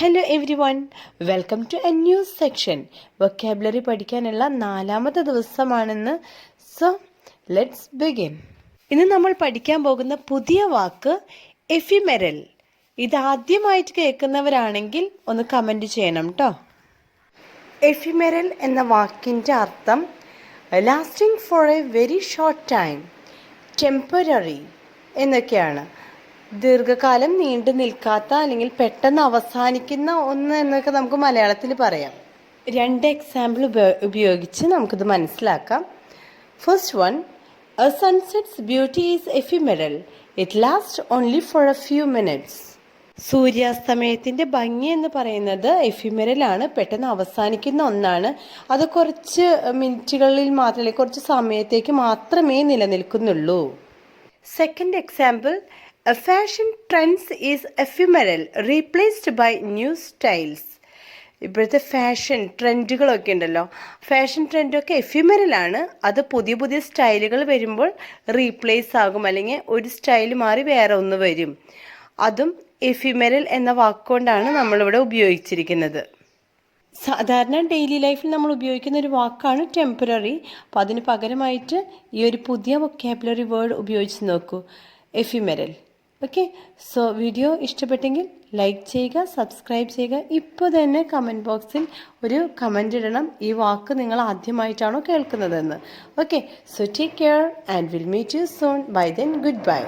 Hello everyone welcome to a new section vocabulary പഠിക്കാനുള്ള നാലാമത്തെ ദിവസമാണെന്ന്. സോ ലെറ്റ്സ് ബിഗിൻ ഇന്ന് നമ്മൾ പഠിക്കാൻ പോകുന്ന പുതിയ വാക്ക് എഫിമെരൽ ഇത് ആദ്യമായിട്ട് കേൾക്കുന്നവരാണെങ്കിൽ ഒന്ന് കമന്റ് ചെയ്യണം കേട്ടോ എഫിമെരൽ എന്ന വാക്കിന്റെ അർത്ഥം lasting for a very short time temporary എന്നൊക്കെയാണ്. ദീർഘകാലം നീണ്ടു നിൽക്കാത്ത അല്ലെങ്കിൽ പെട്ടെന്ന് അവസാനിക്കുന്ന ഒന്ന് എന്നൊക്കെ നമുക്ക് മലയാളത്തിൽ പറയാം. രണ്ട് എക്സാമ്പിൾ ഉപയോഗിച്ച് നമുക്കിത് മനസ്സിലാക്കാം. First one a sunsets beauty is ephemeral it last only for a few minutes സൂര്യാസ്തമയത്തിന്റെ ഭംഗി എന്ന് പറയുന്നത് എഫിമെറലാണ് പെട്ടെന്ന് അവസാനിക്കുന്ന ഒന്നാണ്. അത് കുറച്ച് മിനിറ്റുകളിൽ മാത്രമേ കുറച്ച് സമയത്തേക്ക് മാത്രമേ നിലനിൽക്കുന്നുള്ളൂ. Second example fashion trends is ephemeral replaced by new styles ഇപ്പോഴത്തെ ഫാഷൻ ട്രെൻഡുകളൊക്കെ ഉണ്ടല്ലോ. ഫാഷൻ ട്രെൻഡൊക്കെ എഫിമെറലാണ് അത് പുതിയ പുതിയ സ്റ്റൈലുകൾ വരുമ്പോൾ റീപ്ലേസ് ആകും. അല്ലെങ്കിൽ ഒരു സ്റ്റൈൽ മാറി വേറെ ഒന്ന് വരും. അതും എഫിമെറൽ എന്ന വാക്കുകൊണ്ടാണ് നമ്മളിവിടെ ഉപയോഗിച്ചിരിക്കുന്നത്. സാധാരണ ഡെയിലി ലൈഫിൽ നമ്മൾ ഉപയോഗിക്കുന്ന ഒരു വാക്കാണ് ടെമ്പററി അപ്പോൾ അതിന് പകരമായിട്ട് ഈ ഒരു പുതിയ വൊക്കാബുലറി വേർഡ് ഉപയോഗിച്ച് നോക്കൂ. എഫിമെറൽ ഓക്കെ സോ വീഡിയോ ഇഷ്ടപ്പെട്ടെങ്കിൽ ലൈക്ക് ചെയ്യുക സബ്സ്ക്രൈബ് ചെയ്യുക. ഇപ്പോൾ തന്നെ കമന്റ് ബോക്സിൽ ഒരു കമന്റ് ഇടണം. ഈ വാക്ക് നിങ്ങൾ ആദ്യമായിട്ടാണോ കേൾക്കുന്നതെന്ന്. Okay so take care and will meet you soon bye then goodbye